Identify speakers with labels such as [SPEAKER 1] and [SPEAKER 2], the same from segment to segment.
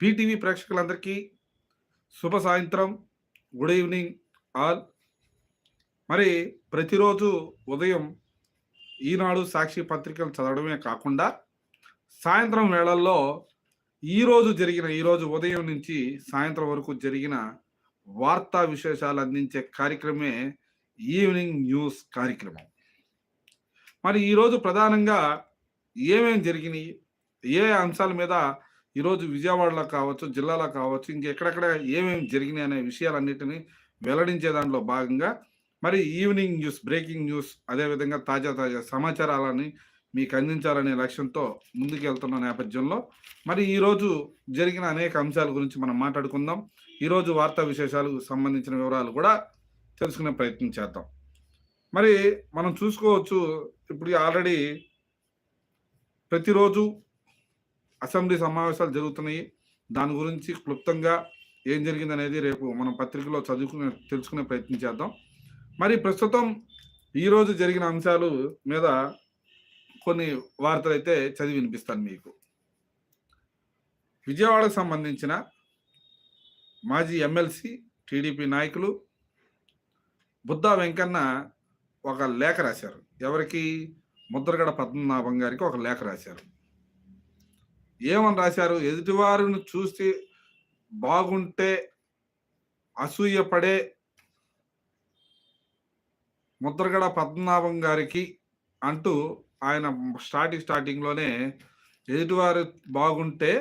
[SPEAKER 1] PTV ప్రేక్షకులందరికీ శుభ సాయంత్రం గుడ్ ఈవినింగ్ ఆల్. మరి ప్రతిరోజు ఉదయం ఈనాడు సాక్షి పత్రికలు చదవడమే కాకుండా సాయంత్రం వేళల్లో ఈరోజు జరిగిన ఈరోజు ఉదయం నుంచి సాయంత్రం వరకు జరిగిన వార్తా విశేషాలు అందించే కార్యక్రమే ఈవినింగ్ న్యూస్ కార్యక్రమం. మరి ఈరోజు ప్రధానంగా ఏమేమి జరిగినాయి? ఏ అంశాల మీద ఈరోజు విజయవాడలో కావచ్చు జిల్లాలో కావచ్చు ఇంకెక్కడెక్కడ ఏమేమి జరిగినాయి అనే విషయాలన్నిటినీ వెల్లడించే దాంట్లో భాగంగా మరి ఈవినింగ్ న్యూస్ బ్రేకింగ్ న్యూస్ అదేవిధంగా తాజా తాజా సమాచారాలని మీకు అందించాలనే లక్ష్యంతో ముందుకెళ్తున్న నేపథ్యంలో మరి ఈరోజు జరిగిన అనేక అంశాల గురించి మనం మాట్లాడుకుందాం. ఈరోజు వార్తా విశేషాలకు సంబంధించిన వివరాలు కూడా తెలుసుకునే ప్రయత్నం చేద్దాం. మరి మనం చూసుకోవచ్చు ఇప్పుడు ఆల్రెడీ ప్రతిరోజు అసెంబ్లీ సమావేశాలు జరుగుతున్నాయి. దాని గురించి క్లుప్తంగా ఏం జరిగిందనేది రేపు మనం పత్రికలో చదువుకునే తెలుసుకునే ప్రయత్నం చేద్దాం. మరి ప్రస్తుతం ఈరోజు జరిగిన అంశాలు మీద కొన్ని వార్తలు అయితే చదివి వినిపిస్తాను మీకు. విజయవాడకు సంబంధించిన మాజీ ఎమ్మెల్సీ టీడీపీ నాయకులు బుద్ధా వెంకన్న ఒక లేఖ రాశారు. ఎవరికి? ముద్రగడ పద్మనాభం గారికి ఒక లేఖ రాశారు. ఏమని రాశారు? ఎదుటివారిని చూసి బాగుంటే అసూయపడే ముద్రగడ పద్మనాభం గారికి అంటూ ఆయన స్టార్టింగ్ స్టార్టింగ్లోనే ఎదుటివారు బాగుంటే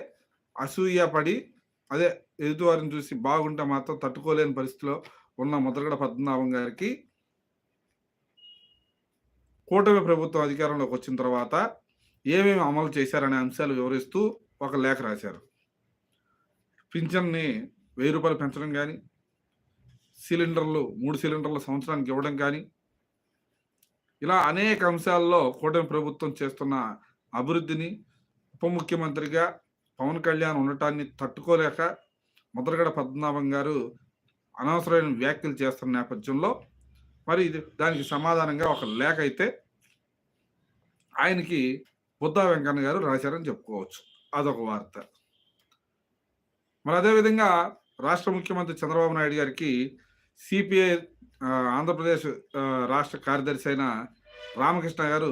[SPEAKER 1] అసూయపడి అదే ఎదుటివారిని చూసి బాగుంటే మాత్రం తట్టుకోలేని పరిస్థితిలో ఉన్న ముద్రగడ పద్మనాభం గారికి కూటమి ప్రభుత్వం అధికారంలోకి వచ్చిన తర్వాత ఏమేమి అమలు చేశారనే అంశాలు వివరిస్తూ ఒక లేఖ రాశారు. పింఛన్ని వెయ్యి రూపాయలు పెంచడం కానీ సిలిండర్లు మూడు సిలిండర్లు సంవత్సరానికి ఇవ్వడం కానీ ఇలా అనేక అంశాల్లో కూటమి ప్రభుత్వం చేస్తున్న అభివృద్ధిని ఉప ముఖ్యమంత్రిగా పవన్ కళ్యాణ్ ఉండటాన్ని తట్టుకోలేక ముద్రగడ పద్మనాభం గారు అనవసరమైన వ్యాఖ్యలు చేస్తున్న నేపథ్యంలో మరి ఇది దానికి సమాధానంగా ఒక లేఖ అయితే ఆయనకి బుద్ధా వెంకన్న గారు రాశారని చెప్పుకోవచ్చు. అదొక వార్త. మరి అదేవిధంగా రాష్ట్ర ముఖ్యమంత్రి చంద్రబాబు నాయుడు గారికి సిపిఐ ఆంధ్రప్రదేశ్ రాష్ట్ర కార్యదర్శి అయిన రామకృష్ణ గారు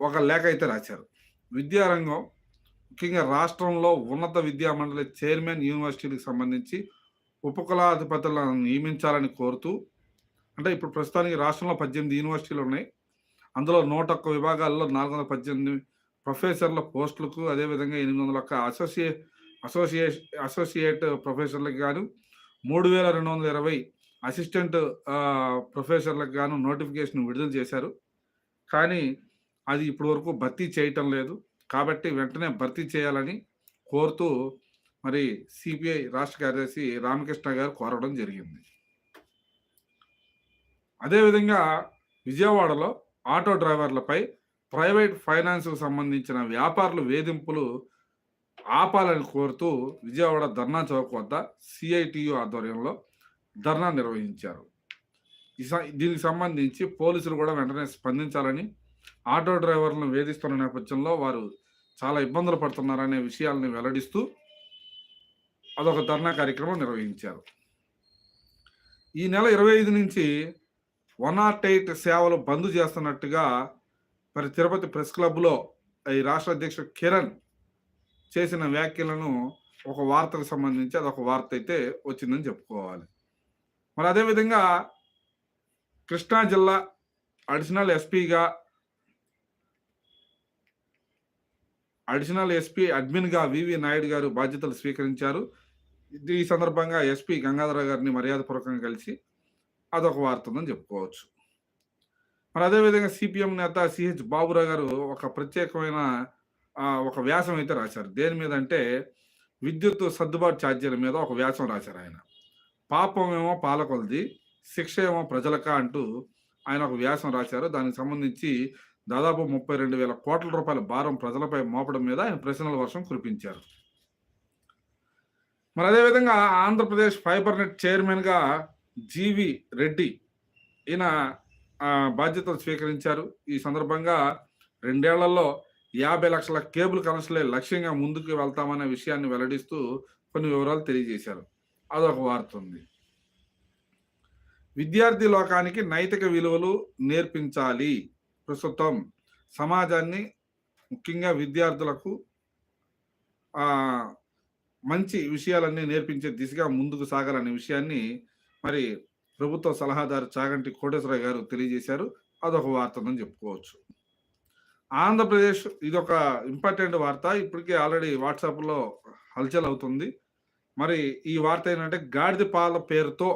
[SPEAKER 1] ఒక లేఖ అయితే రాశారు. విద్యారంగం ముఖ్యంగా రాష్ట్రంలో ఉన్నత విద్యా మండలి చైర్మన్ యూనివర్సిటీలకు సంబంధించి ఉపకులాధిపతులను నియమించాలని కోరుతూ అంటే ఇప్పుడు ప్రస్తుతానికి రాష్ట్రంలో పద్దెనిమిది యూనివర్సిటీలు ఉన్నాయి. అందులో నూట ఒక్క విభాగాల్లో నాలుగు వందల పద్దెనిమిది ప్రొఫెసర్ల పోస్టులకు అదేవిధంగా ఎనిమిది వందల ఒక్క అసోసియే అసోసియే అసోసియేట్ ప్రొఫెసర్లకు గాను మూడు వేల రెండు వందల ఇరవై అసిస్టెంట్ ప్రొఫెసర్లకు గాను నోటిఫికేషన్ విడుదల చేశారు. కానీ అది ఇప్పటి వరకు భర్తీ చేయటం లేదు. కాబట్టి వెంటనే భర్తీ చేయాలని కోరుతూ మరి సిపిఐ రాష్ట్ర కార్యదర్శి రామకృష్ణ గారు కోరడం జరిగింది. అదేవిధంగా విజయవాడలో ఆటో డ్రైవర్లపై ప్రైవేట్ ఫైనాన్స్కు సంబంధించిన వ్యాపారులు వేధింపులు ఆపాలని కోరుతూ విజయవాడ ధర్నా చౌక్ వద్ద సిఐటియు ఆధ్వర్యంలో ధర్నా నిర్వహించారు. దీనికి సంబంధించి పోలీసులు కూడా వెంటనే స్పందించాలని ఆటో డ్రైవర్లను వేధిస్తున్న నేపథ్యంలో వారు చాలా ఇబ్బందులు పడుతున్నారనే విషయాలను వెల్లడిస్తూ అదొక ధర్నా కార్యక్రమం నిర్వహించారు. ఈ నెల ఇరవై ఐదు నుంచి వన్ నాట్ ఎయిట్ సేవలు బంద్ చేస్తున్నట్టుగా మరి తిరుపతి ప్రెస్ క్లబ్లో ఈ రాష్ట్ర అధ్యక్షుడు కిరణ్ చేసిన వ్యాఖ్యలను ఒక వార్తకు సంబంధించి అదొక వార్త అయితే వచ్చిందని చెప్పుకోవాలి. మరి అదేవిధంగా కృష్ణా జిల్లా అడిషనల్ ఎస్పీగా అడిషనల్ ఎస్పీ అడ్మిన్గా వివి నాయుడు గారు బాధ్యతలు స్వీకరించారు. ఈ సందర్భంగా ఎస్పీ గంగాధర గారిని మర్యాదపూర్వకంగా కలిసి అదొక వార్త ఉందని చెప్పుకోవచ్చు. మరి అదేవిధంగా సిపిఎం నేత సిహెచ్ బాబురావు గారు ఒక ప్రత్యేకమైన ఒక వ్యాసం అయితే రాశారు. దేని మీద అంటే విద్యుత్ సర్దుబాటు ఛార్జీల మీద ఒక వ్యాసం రాశారు ఆయన. పాపం ఏమో పాలకొలది శిక్ష ఏమో ప్రజలక అంటూ ఆయన ఒక వ్యాసం రాశారు. దానికి సంబంధించి దాదాపు ముప్పై రెండు వేల కోట్ల రూపాయల భారం ప్రజలపై మోపడం మీద ఆయన ప్రశ్నల వర్షం కురిపించారు. మరి అదేవిధంగా ఆంధ్రప్రదేశ్ ఫైబర్ నెట్ చైర్మన్గా జీవి రెడ్డి ఈయన బాధ్యతలు స్వీకరించారు. ఈ సందర్భంగా రెండేళ్ళలో యాభై లక్షల కేబుల్ కనెక్షన్లే లక్ష్యంగా ముందుకు వెళ్తామనే విషయాన్ని వెల్లడిస్తూ కొన్ని వివరాలు తెలియజేశారు. అదొక వార్త ఉంది. విద్యార్థి లోకానికి నైతిక విలువలు నేర్పించాలి. ప్రస్తుతం సమాజాన్ని ముఖ్యంగా విద్యార్థులకు మంచి విషయాలన్నీ నేర్పించే దిశగా ముందుకు సాగాలనే విషయాన్ని మరి ప్రభుత్వ సలహాదారు చాగంటి కోటేశ్వరరావు గారు తెలియజేశారు. అదొక వార్తనని చెప్పుకోవచ్చు. ఆంధ్రప్రదేశ్ ఇది ఒక ఇంపార్టెంట్ వార్త. ఇప్పటికే ఆల్రెడీ వాట్సాప్లో హల్చల్ అవుతుంది. మరి ఈ వార్త ఏంటంటే గాడిదపాల పేరుతో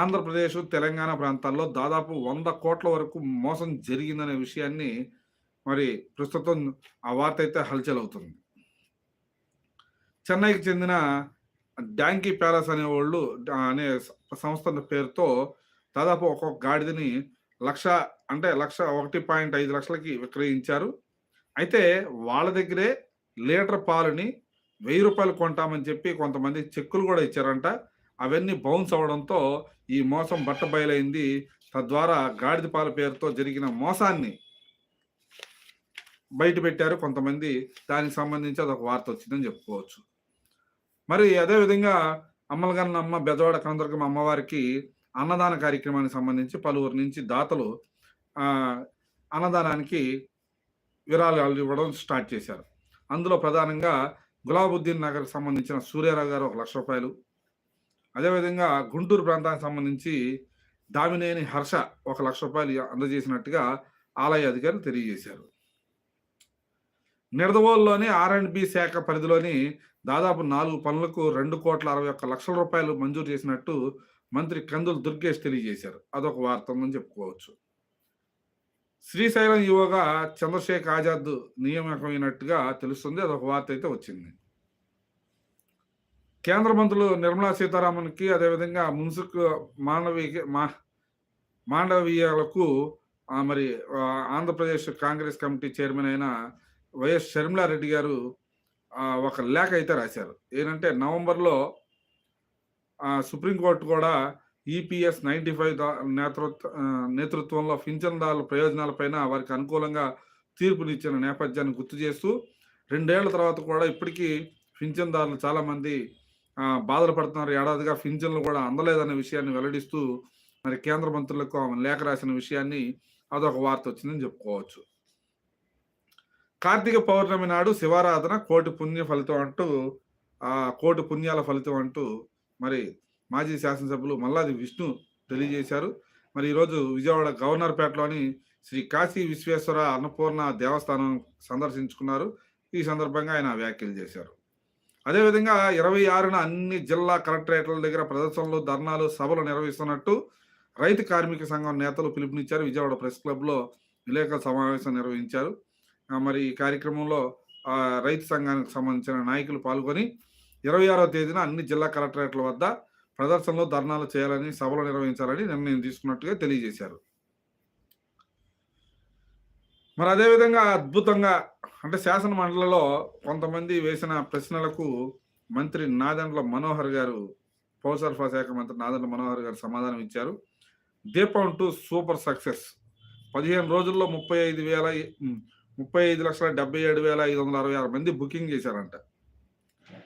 [SPEAKER 1] ఆంధ్రప్రదేశ్ తెలంగాణ ప్రాంతాల్లో దాదాపు వంద కోట్ల వరకు మోసం జరిగిందనే విషయాన్ని మరి ప్రస్తుతం ఆ వార్త అయితే హల్చల్ అవుతుంది. చెన్నైకి చెందిన డాంకీ ప్యాలెస్ అనే వాళ్ళు అనే సంస్థ పేరుతో దాదాపు ఒక్కొక్క గాడిదని లక్ష అంటే లక్ష ఒకటి పాయింట్ ఐదు లక్షలకి విక్రయించారు. అయితే వాళ్ళ దగ్గరే లీటర్ పాలని వెయ్యి రూపాయలు కొంటామని చెప్పి కొంతమంది చెక్కులు కూడా ఇచ్చారంట. అవన్నీ బౌన్స్ అవడంతో ఈ మోసం బట్ట బయలైంది తద్వారా గాడిద పాల పేరుతో జరిగిన మోసాన్ని బయట పెట్టారు కొంతమంది. దానికి సంబంధించి అదొక వార్త వచ్చిందని చెప్పుకోవచ్చు. మరి అదే విధంగా అమ్మలగన్న అమ్మ బెజవాడ కనదుర్గం అమ్మవారికి అన్నదాన కార్యక్రమానికి సంబంధించి పలువురు నుంచి దాతలు అన్నదానానికి విరాళాలు ఇవ్వడం స్టార్ట్ చేశారు. అందులో ప్రధానంగా గులాబుద్దీన్ నగర్కి సంబంధించిన సూర్యారావు గారు ఒక లక్ష రూపాయలు. అదేవిధంగా గుంటూరు ప్రాంతానికి సంబంధించి దామినేని హర్ష ఒక లక్ష రూపాయలు అందజేసినట్టుగా ఆలయ అధికారులు తెలియజేశారు. నిడదవోలులోని ఆర్ అండ్ బి శాఖ పరిధిలోని దాదాపు నాలుగు పనులకు రెండు కోట్ల అరవై ఒక్క లక్షల రూపాయలు మంజూరు చేసినట్టు మంత్రి కందులు దుర్గేష్ తెలియజేశారు. అదొక వార్త ఉందని చెప్పుకోవచ్చు. శ్రీశైలం యువగా చంద్రశేఖర్ ఆజాద్ నియామకమైనట్టుగా తెలుస్తుంది. అదొక వార్త అయితే వచ్చింది. కేంద్ర మంత్రులు నిర్మలా సీతారామన్కి అదేవిధంగా మున్సిక్ మానవీయ మా మాండవీయాలకు ఆ, మరి ఆంధ్రప్రదేశ్ కాంగ్రెస్ కమిటీ చైర్మన్ అయిన వైఎస్ షర్మిలారెడ్డి గారు ఒక లేఖ అయితే రాశారు. ఏంటంటే నవంబర్లో సుప్రీంకోర్టు కూడా ఈపీఎస్ నైంటీ ఫైవ్ నేతృత్వ నేతృత్వంలో పింఛన్దారుల ప్రయోజనాలపైన వారికి అనుకూలంగా తీర్పునిచ్చిన నేపథ్యాన్ని గుర్తు చేస్తూ రెండేళ్ళ తర్వాత కూడా ఇప్పటికీ పింఛన్దారులు చాలామంది బాధలు పడుతున్నారు ఏడాదిగా పింఛన్లు కూడా అందలేదనే విషయాన్ని వెల్లడిస్తూ మరి కేంద్ర మంత్రులకు ఆమె లేఖ రాసిన విషయాన్ని అదొక వార్త వచ్చిందని చెప్పుకోవచ్చు. కార్తీక పౌర్ణమి నాడు శివారాధన కోటి పుణ్య ఫలితం అంటూ ఆ కోటి పుణ్యాల ఫలితం అంటూ మరి మాజీ శాసనసభ్యులు మల్లాది విష్ణు తెలియజేశారు. మరి ఈరోజు విజయవాడ గవర్నర్పేటలోని శ్రీ కాశీ విశ్వేశ్వర అన్నపూర్ణ దేవస్థానం సందర్శించుకున్నారు. ఈ సందర్భంగా ఆయన వ్యాఖ్యలు చేశారు. అదేవిధంగా ఇరవై ఆరున అన్ని జిల్లా కలెక్టరేట్ల దగ్గర ప్రదర్శనలు ధర్నాలు సభలు నిర్వహిస్తున్నట్టు రైతు కార్మిక సంఘం నేతలు పిలుపునిచ్చారు. విజయవాడ ప్రెస్ క్లబ్లో విలేకరుల సమావేశం నిర్వహించారు. మరి ఈ కార్యక్రమంలో రైతు సంఘానికి సంబంధించిన నాయకులు పాల్గొని ఇరవై ఆరో తేదీన అన్ని జిల్లా కలెక్టరేట్ల వద్ద ప్రదర్శనలు ధర్నాలు చేయాలని సభలు నిర్వహించాలని నిర్ణయం తీసుకున్నట్టుగా తెలియజేశారు. మరి అదేవిధంగా అద్భుతంగా అంటే శాసన మండలిలో కొంతమంది వేసిన ప్రశ్నలకు మంత్రి నాదండ్ల మనోహర్ గారు పౌరసరఫరా శాఖ మంత్రి నాదండ్ల మనోహర్ గారు సమాధానం ఇచ్చారు. దీపం టూ సూపర్ సక్సెస్. పదిహేను రోజుల్లో ముప్పై ఐదు వేల ముప్పై ఐదు లక్షల డెబ్బై ఏడు వేల ఐదు వందల అరవై ఆరు మంది బుకింగ్ చేశారంట.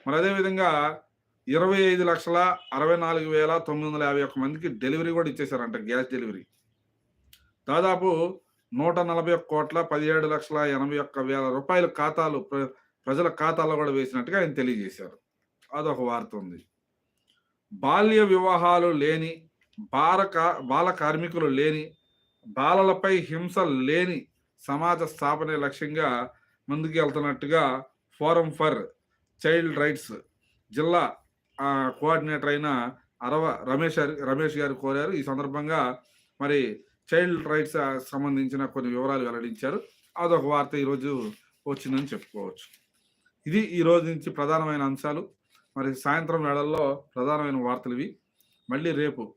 [SPEAKER 1] మరి అదేవిధంగా ఇరవై ఐదు లక్షల అరవై నాలుగు వేల తొమ్మిది వందల యాభై ఒక్క మందికి డెలివరీ కూడా ఇచ్చేశారంట గ్యాస్ డెలివరీ. దాదాపు నూట నలభై ఒక్క కోట్ల పదిహేడు లక్షల ఎనభై ఒక్క వేల రూపాయల ఖాతాలు ప్ర- ప్రజల ఖాతాలో కూడా వేసినట్టుగా ఆయన తెలియజేశారు. అదొక వార్త ఉంది. బాల్య వివాహాలు లేని బాల బాల కార్మికులు లేని బాలలపై హింస లేని సమాజ స్థాపనే లక్ష్యంగా ముందుకు వెళ్తున్నట్టుగా ఫోరం ఫర్ చైల్డ్ రైట్స్ జిల్లా కోఆర్డినేటర్ అయిన అరవ రమేష్ గారి- రమేష్ గారు కోరారు. ఈ సందర్భంగా మరి చైల్డ్ రైట్స్ సంబంధించిన కొన్ని వివరాలు వెల్లడించారు. అదొక వార్త ఈరోజు వచ్చిందని చెప్పుకోవచ్చు. ఇది ఈ రోజు నుంచి ప్రధానమైన అంశాలు. మరి సాయంత్రం వేళల్లో ప్రధానమైన వార్తలు ఇవి. మళ్ళీ రేపు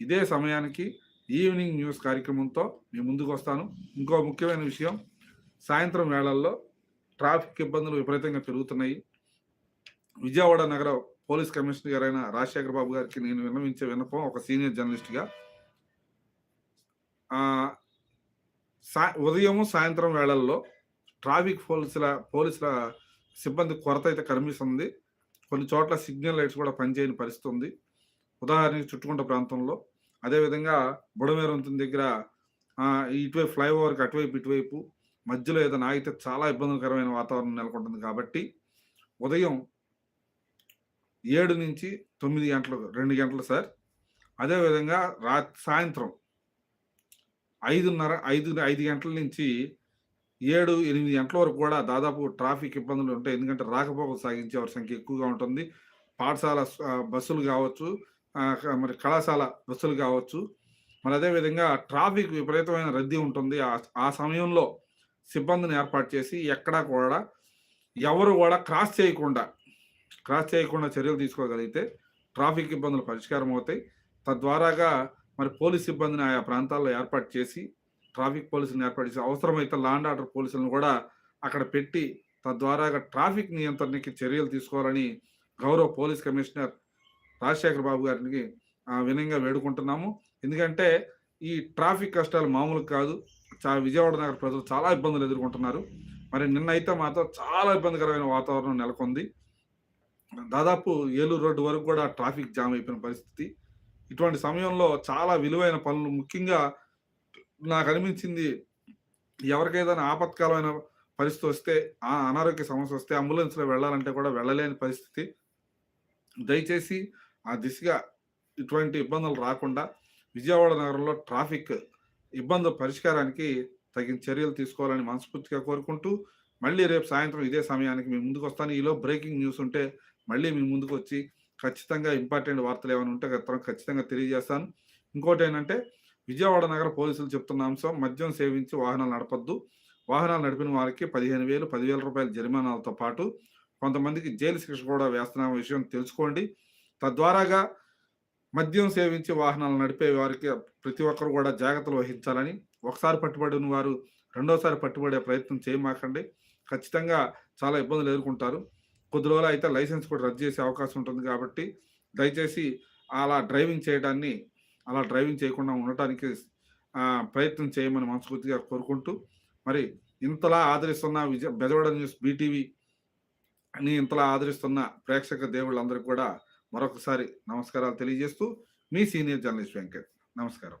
[SPEAKER 1] ఇదే సమయానికి ఈవినింగ్ న్యూస్ కార్యక్రమంతో మేము ముందుకు వస్తాను. ఇంకో ముఖ్యమైన విషయం సాయంత్రం వేళల్లో ట్రాఫిక్ ఇబ్బందులు విపరీతంగా పెరుగుతున్నాయి. విజయవాడ నగర పోలీస్ కమిషనర్ గారైన రాజశేఖర బాబు గారికి నేను విన్నవించే విన్నపం ఒక సీనియర్ జర్నలిస్ట్గా. సా ఉదయం సాయంత్రం వేళల్లో ట్రాఫిక్ పోలీసుల పోలీసుల సిబ్బంది కొరత అయితే కనిపిస్తుంది. కొన్ని చోట్ల సిగ్నల్ లైట్స్ కూడా పనిచేయని పరిస్థితి ఉంది. ఉదాహరణకి చుట్టుకుంట ప్రాంతంలో అదేవిధంగా బుడమేరు దగ్గర ఇటువైపు ఫ్లైఓవర్కి అటువైపు ఇటువైపు మధ్యలో ఏదైనా ఆగితే చాలా ఇబ్బందికరమైన వాతావరణం నెలకొంటుంది కాబట్టి ఉదయం ఏడు నుంచి తొమ్మిది గంటలకు రెండు గంటలు సార్. అదేవిధంగా రా సాయంత్రం ఐదున్నర ఐదు ఐదు గంటల నుంచి ఏడు ఎనిమిది గంటల వరకు కూడా దాదాపు ట్రాఫిక్ ఇబ్బందులు ఉంటాయి. ఎందుకంటే రాకపోకలు సాగించే వారి సంఖ్య ఎక్కువగా ఉంటుంది. పాఠశాల బస్సులు కావచ్చు మరి కళాశాల బస్సులు కావచ్చు. మరి అదేవిధంగా ట్రాఫిక్ విపరీతమైన రద్దీ ఉంటుంది. ఆ- ఆ సమయంలో సిబ్బందిని ఏర్పాటు చేసి ఎక్కడా కూడా ఎవరు కూడా క్రాస్ చేయకుండా క్రాస్ చేయకుండా చర్యలు తీసుకోగలిగితే ట్రాఫిక్ ఇబ్బందులు పరిష్కారం అవుతాయి. తద్వారాగా మరి పోలీస్ సిబ్బందిని ఆయా ప్రాంతాల్లో ఏర్పాటు చేసి ట్రాఫిక్ పోలీసులను ఏర్పాటు చేసి అవసరమైతే లాండ్ ఆర్డర్ పోలీసులను కూడా అక్కడ పెట్టి తద్వారాగా ట్రాఫిక్ నియంత్రణకి చర్యలు తీసుకోవాలని గౌరవ పోలీస్ కమిషనర్ రాజశేఖర్ బాబు గారికి వినయంగా వేడుకుంటున్నాము. ఎందుకంటే ఈ ట్రాఫిక్ కష్టాలు మామూలు కాదు. చా విజయవాడ నగర ప్రజలు చాలా ఇబ్బందులు ఎదుర్కొంటున్నారు. మరి నిన్న అయితే మాత్రం చాలా ఇబ్బందికరమైన వాతావరణం నెలకొంది. దాదాపు ఏలూరు రోడ్డు వరకు కూడా ట్రాఫిక్ జామ్ అయిపోయిన పరిస్థితి. ఇటువంటి సమయంలో చాలా విలువైన పనులు ముఖ్యంగా నాకు అనిపించింది ఎవరికైనా ఆపత్కాలమైన పరిస్థితి వస్తే ఆ అనారోగ్య సమస్య వస్తే అంబులెన్స్లో వెళ్ళాలంటే కూడా వెళ్ళలేని పరిస్థితి. దయచేసి ఆ దిశగా ఇటువంటి ఇబ్బందులు రాకుండా విజయవాడ నగరంలో ట్రాఫిక్ ఇబ్బందుల పరిష్కారానికి తగిన చర్యలు తీసుకోవాలని మనస్ఫూర్తిగా కోరుకుంటూ మళ్ళీ రేపు సాయంత్రం ఇదే సమయానికి మీ ముందుకు వస్తాను. ఈలో బ్రేకింగ్ న్యూస్ ఉంటే మళ్ళీ మీ ముందుకు వచ్చి ఖచ్చితంగా ఇంపార్టెంట్ వార్తలు ఏమైనా ఉంటే గతం ఖచ్చితంగా తెలియజేస్తాను. ఇంకోటి ఏంటంటే విజయవాడ నగర పోలీసులు చెప్తున్న అంశం మద్యం సేవించి వాహనాలు నడపద్దు. వాహనాలు నడిపిన వారికి పదిహేను వేలు పదివేల రూపాయల జరిమానాలతో పాటు కొంతమందికి జైలు శిక్ష కూడా వేస్తున్న విషయం తెలుసుకోండి. తద్వారాగా మద్యం సేవించి వాహనాలు నడిపే వారికి ప్రతి ఒక్కరు కూడా జాగ్రత్తలు వహించాలని ఒకసారి పట్టుబడిన వారు రెండోసారి పట్టుబడే ప్రయత్నం చేయమాకండి. ఖచ్చితంగా చాలా ఇబ్బందులు ఎదుర్కొంటారు. కొద్ది రోజులు అయితే లైసెన్స్ కూడా రద్దు చేసే అవకాశం ఉంటుంది కాబట్టి దయచేసి అలా డ్రైవింగ్ చేయడాన్ని అలా డ్రైవింగ్ చేయకుండా ఉండటానికి ప్రయత్నం చేయమని మనస్ఫూర్తిగా కోరుకుంటూ మరి ఇంతలా ఆదరిస్తున్న విజయ బెజవాడ న్యూస్ బీటీవీ అని ఇంతలా ఆదరిస్తున్న ప్రేక్షక దేవుళ్ళందరికీ కూడా మరొకసారి నమస్కారాలు తెలియజేస్తూ మీ సీనియర్ జర్నలిస్ట్ వెంకట్. నమస్కారం.